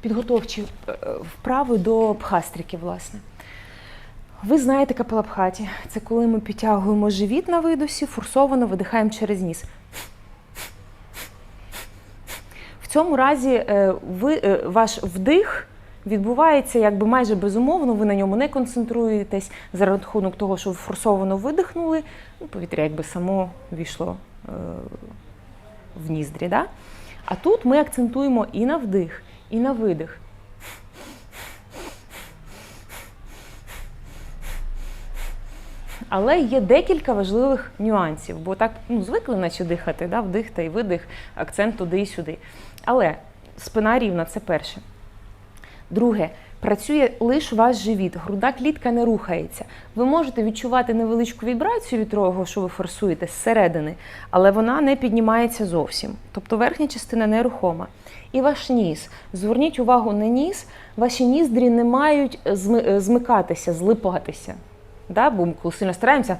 підготовчі е, вправи до пхастрики, власне. Ви знаєте капелапхаті. Це коли ми підтягуємо живіт на видосі, форсовано видихаємо через ніс. В цьому разі е, ви, е, ваш вдих відбувається якби майже безумовно, ви на ньому не концентруєтесь за рахунок того, що ви форсовано видихнули, ну, повітря якби само війшло в ніздрі. Да? А тут ми акцентуємо і на вдих, і на видих. Але є декілька важливих нюансів, бо так ну, звикли наче дихати, да? вдих та й видих, акцент туди і сюди. Але спина рівна це перше. Друге, працює лише ваш живіт, грудна клітка не рухається. Ви можете відчувати невеличку вібрацію від того, що ви форсуєте зсередини, але вона не піднімається зовсім. Тобто верхня частина нерухома. І ваш ніс. Зверніть увагу на ніс, ваші ніздрі не мають зми- змикатися, злипатися. Да? Бо ми коли сильно стараємося,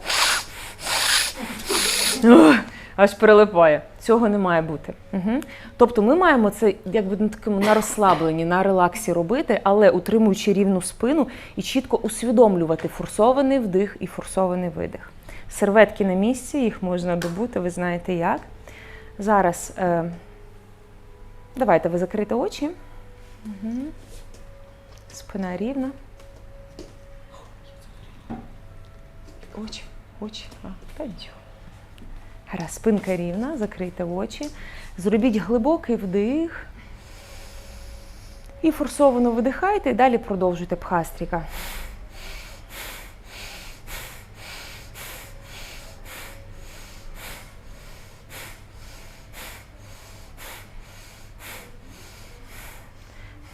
аж перелипає. Цього не має бути. Угу. Тобто ми маємо це якби на такому на розслабленні, на релаксі робити, але утримуючи рівну спину і чітко усвідомлювати форсований вдих і форсований видих. Серветки на місці, їх можна добути, ви знаєте як. Зараз е, давайте ви закрите очі. Угу. Спина рівна. Очі, очі. А, та нічого. Гаразд, спинка рівна, закрийте очі. Зробіть глибокий вдих. І форсовано видихайте, і далі продовжуйте пхастріка.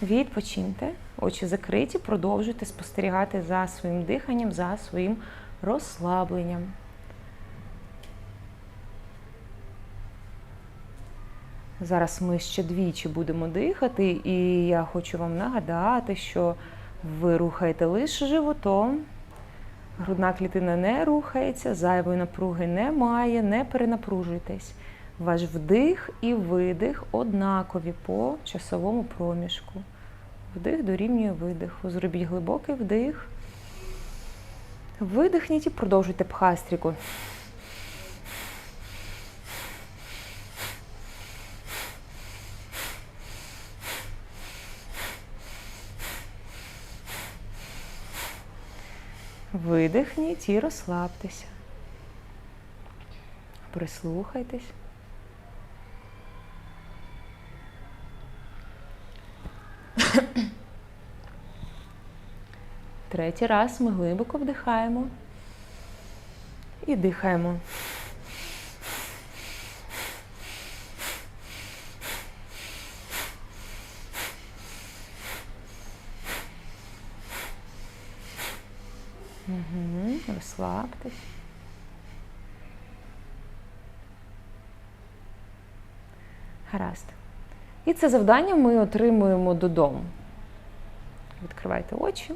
Відпочиньте, очі закриті, продовжуйте спостерігати за своїм диханням, за своїм розслабленням. Зараз ми ще двічі будемо дихати, і я хочу вам нагадати, що ви рухаєте лише животом. Грудна клітина не рухається, зайвої напруги немає, не перенапружуйтесь. Ваш вдих і видих однакові по часовому проміжку. Вдих дорівнює видиху. Зробіть глибокий вдих. Видихніть і продовжуйте пхастріку. Видихніть і розслабтеся. Прислухайтесь. Третій раз ми глибоко вдихаємо і дихаємо. Угу, розслабтесь. Гаразд. І це завдання ми отримуємо додому. Відкривайте очі.